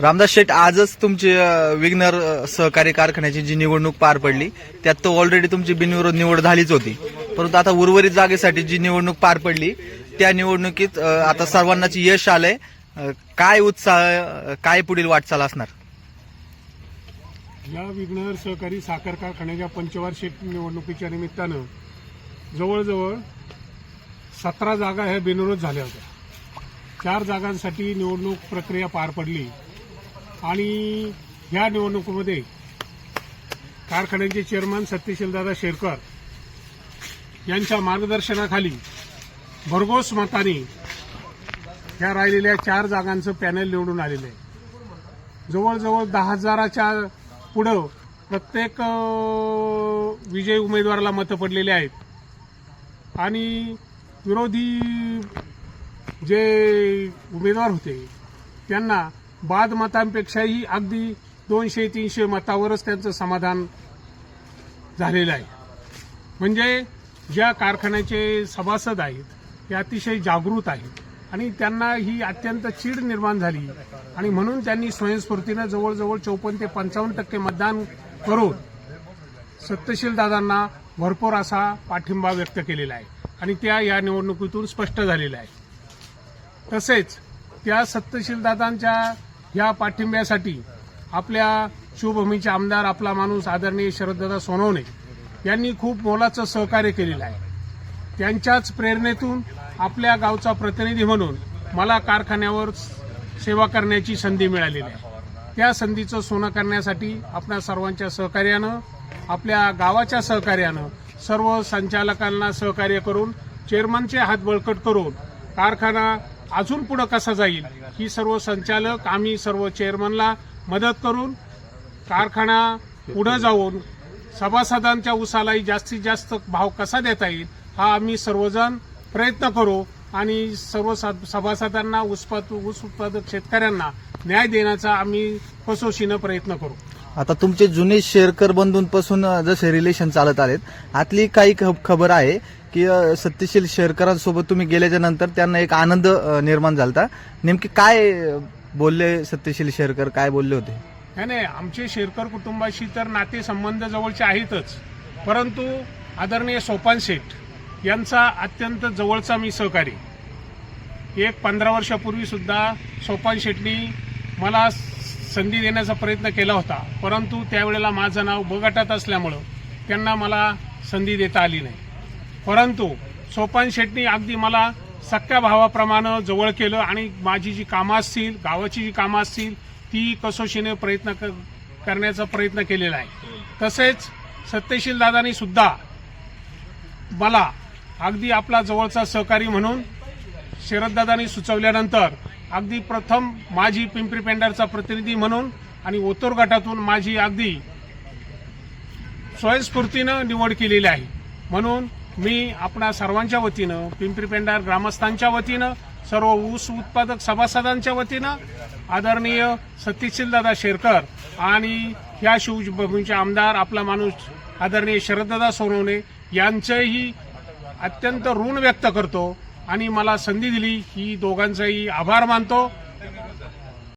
रामदास शेठ आजच तुमची विघ्नर विग्नर सहकारी कारखान्याची जी निवडणूक पार पडली त्यात तर ऑलरेडी तुमची बिनविरोध निवड झालीच होती. परंतु आता उर्वरित जागेसाठी जी निवडणूक पार पडली त्या निवडणुकीत आता सर्वांनाच यश आलंय. काय उत्साह काय पुढील वाटचाल असणार? या विघ्नर सहकारी साखर कारखान्याच्या पंचवार्षिक निवडणुकीच्या निमित्तानं जवळजवळ सतरा जागा ह्या बिनविरोध झाल्या होत्या. चार जागांसाठी निवडणूक प्रक्रिया पार पडली. आणि ह्या निवडणुकीमध्ये कारखान्यांचे चेअरमन सत्यशीलदादा शेरकर यांच्या मार्गदर्शनाखाली भरघोस मताने ह्या राहिलेल्या चार जागांचं पॅनल निवडून आलेलं आहे. जवळजवळ दहा हजाराच्या पुढं प्रत्येक विजयी उमेदवाराला मतं पडलेली आहेत. आणि विरोधी जे उमेदवार होते त्यांना बाद मतांपेक्षाही अगदी दोनशे तीनशे मतावरच त्यांचं समाधान झालेलं आहे. म्हणजे ज्या कारखान्याचे सभासद आहेत ते अतिशय जागृत आहेत आणि त्यांना ही अत्यंत चीड निर्माण झाली. आणि म्हणून त्यांनी स्वयंस्फूर्तीनं जवळजवळ चौपन्न ते पंचावन्न टक्के मतदान करून सत्यशील दादांना भरपूर असा पाठिंबा व्यक्त केलेला आहे. आणि त्या या निवडणुकीतून स्पष्ट झालेला आहे तसेच त्या सत्यशील दादांच्या या पाठिंब्यासाठी आपल्या शिवभूमीचे आमदार आपला माणूस आदरणीय शरददादा सोनवणे यांनी खूप मोलाचं सहकार्य केलेलं आहे. त्यांच्याच प्रेरणेतून आपल्या गावचा प्रतिनिधी म्हणून मला कारखान्यावर सेवा करण्याची संधी मिळालेली आहे. त्या संधीचं सोनं करण्यासाठी आपल्या सर्वांच्या सहकार्यानं आपल्या गावाच्या सहकार्यानं सर्व संचालकांना सहकार्य करून चेअरमनचे हात बळकट करून कारखाना अजून पुढं कसा जाईल? ही सर्व संचालक आम्ही सर्व चेअरमनला मदत करून कारखाना पुढं जाऊन सभासदांच्या उसालाही जास्तीत जास्त भाव कसा देता येईल हा आम्ही सर्वजण प्रयत्न करू आणि सर्व सभासदांना ऊस उत्पादक शेतकऱ्यांना न्याय देण्याचा आम्ही कसोशीनं प्रयत्न करू. आता तुमचे जुने शेअरकर बंधूंपासून जसे रिलेशन चालत आलेत आतली काही खबर आहे की सत्यशील शेअरकरांसोबत तुम्ही गेल्याच्यानंतर त्यांना एक आनंद निर्माण झालता. नेमके काय बोलले सत्यशील शेअरकर काय बोलले होते? नाही नाही आमचे शेरकर कुटुंबाशी तर नातेसंबंध जवळचे आहेतच. परंतु आदरणीय सोपान शेठ यांचा अत्यंत जवळचा मी सहकारी. एक पंधरा वर्षापूर्वी सुद्धा सोपान शेठनी मला संधी देण्याचा प्रयत्न केला होता. परंतु त्यावेळेला माझं नाव बगटात असल्यामुळं त्यांना मला संधी देता आली नाही. परंतु सोपान शेटनी अगदी मला सख्या भावाप्रमाणे जवळ केलं आणि माझी जी कामं असतील गावाची जी कामं असतील ती कसोशीने प्रयत्न करण्याचा प्रयत्न केलेला आहे. तसेच सत्यशील दादानी सुद्धा मला अगदी आपला जवळचा सहकारी म्हणून शरददादांनी सुचवल्यानंतर अगदी प्रथम माझी पिंपरी पेंढारचा प्रतिनिधी म्हणून आणि ओतोर गटातून माझी अगदी स्वयंस्फूर्तीनं निवड केलेली आहे. म्हणून मी आपणा सर्वांच्या वतीनं पिंपरी पेंढार ग्रामस्थांच्या वतीनं सर्व ऊस उत्पादक सभासदांच्या वतीनं आदरणीय सतीशीलदादा शेरकर आणि ह्या शिवभूमीचे आमदार आपला माणूस आदरणीय शरददादा सोनवणे यांचंही अत्यंत ऋण व्यक्त करतो. आणि मला संधी दिली. ही दोघांचाही आभार मानतो.